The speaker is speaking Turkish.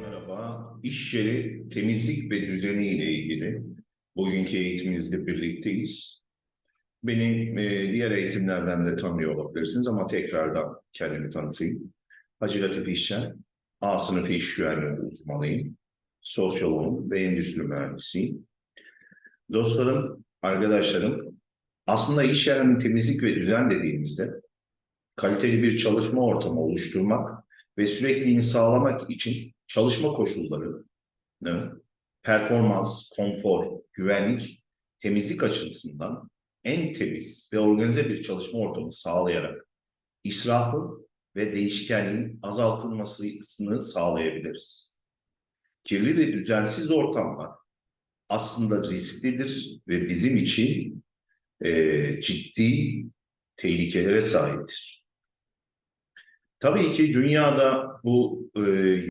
Merhaba. İş yeri temizlik ve düzeni ile ilgili bugünkü eğitimimizde birlikteyiz. Beni e, diğer eğitimlerden de tanıyor olabilirsiniz ama tekrardan kendimi tanıtayım. Hacı Latif İşçen, A sınıfı iş güvenliği uzmanıyım. Sosyoloğum ve endüstri mühendisiyim. Dostlarım, arkadaşlarım, aslında iş yerinin temizlik ve düzen dediğimizde kaliteli bir çalışma ortamı oluşturmak ve sürekliliğini sağlamak için çalışma koşulları, performans, konfor, güvenlik, temizlik açısından en temiz ve organize bir çalışma ortamı sağlayarak israfı ve değişkenliğin azaltılmasını sağlayabiliriz. Kirli ve düzensiz ortamlar aslında risklidir ve bizim için e, ciddi tehlikelere sahiptir. Tabii ki dünyada bu e,